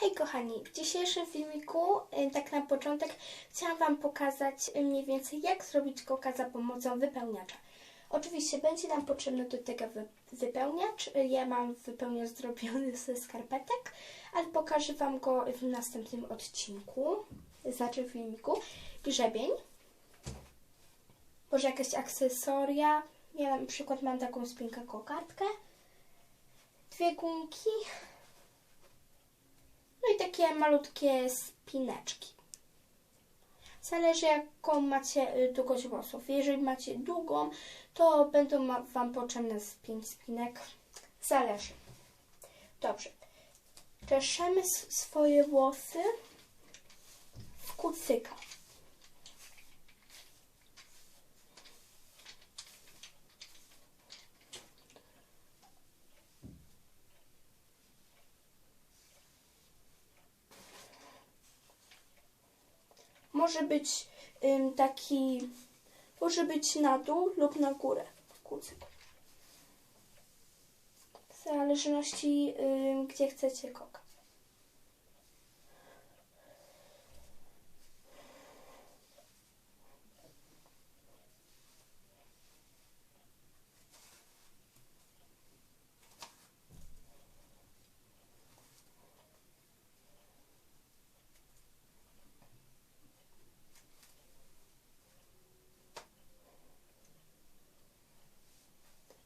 Hej kochani, w dzisiejszym filmiku, y, tak na początek, chciałam Wam pokazać y, mniej więcej jak zrobić koka za pomocą wypełniacza. Oczywiście będzie nam potrzebny do tego wy wypełniacz. Y, Ja mam wypełniacz zrobiony ze skarpetek, ale pokażę Wam go w następnym odcinku, znaczy w filmiku. Grzebień, może jakieś akcesoria. Ja na przykład mam taką spinkę kokardkę, dwie gumki, no i takie malutkie spineczki. Zależy jaką macie y, długość włosów. Jeżeli macie długą, to będą Wam potrzebne z 5 spinek. Zależy. Dobrze. Czeszemy swoje włosy w kucyka. Może być ym, taki, może być na dół lub na górę kucyk. W zależności ym, gdzie chcecie koka.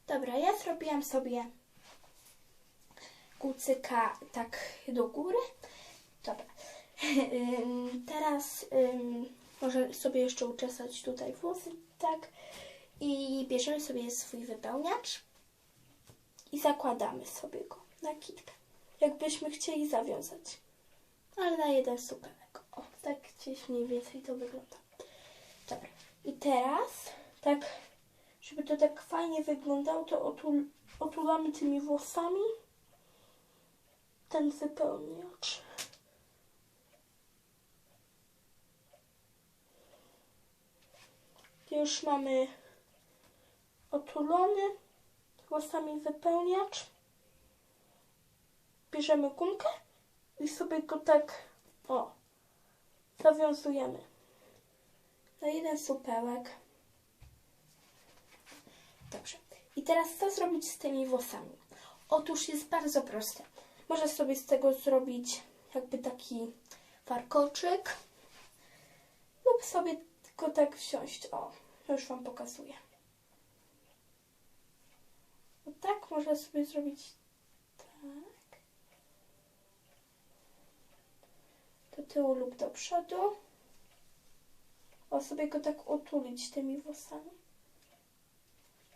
Dobra, ja zrobiłam sobie kucyka tak do góry. Dobra. Teraz ym, może sobie jeszcze uczesać tutaj włosy, tak. I bierzemy sobie swój wypełniacz i zakładamy sobie go na kitkę. Jakbyśmy chcieli zawiązać. Ale na jeden supełek. O, tak gdzieś mniej więcej to wygląda. Dobra. I teraz tak żeby to tak fajnie wyglądało, to otul, otulamy tymi włosami ten wypełniacz. Już mamy otulony włosami wypełniacz. Bierzemy gumkę i sobie go tak o zawiązujemy na jeden supełek. Dobrze. I teraz co zrobić z tymi włosami? Otóż jest bardzo proste. Można sobie z tego zrobić jakby taki warkoczyk lub sobie tylko tak wsiąść. O, już Wam pokazuję. O tak można sobie zrobić tak. Do tyłu lub do przodu. O, sobie go tak otulić tymi włosami.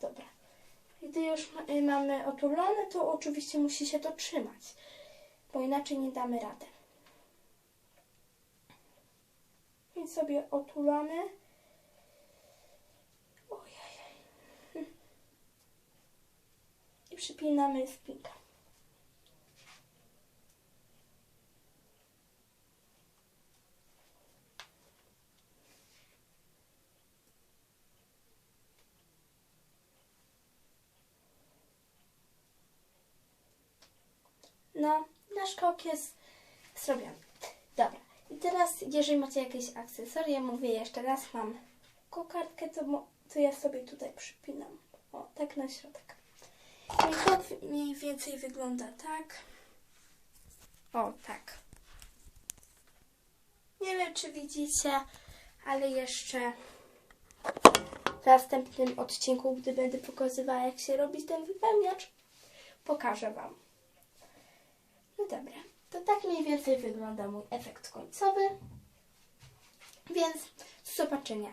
Dobra. Gdy już y, mamy otulone, to oczywiście musi się to trzymać, bo inaczej nie damy rady. Więc sobie otulamy. Ojej. I przypinamy spinkę. No, nasz kok jest zrobiony. Dobra. I teraz, jeżeli macie jakieś akcesoria, mówię jeszcze raz, mam kokardkę, to, to ja sobie tutaj przypinam. O, tak na środek. Mój kok mniej więcej wygląda tak. O, tak. Nie wiem, czy widzicie, ale jeszcze w następnym odcinku, gdy będę pokazywała, jak się robi ten wypełniacz, pokażę Wam. Dobra, to tak mniej więcej wygląda mój efekt końcowy. Więc do zobaczenia.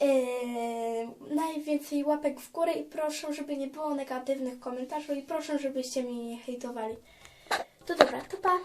Yy, najwięcej łapek w górę i proszę, żeby nie było negatywnych komentarzy i proszę, żebyście mnie nie hejtowali. To dobra, to pa.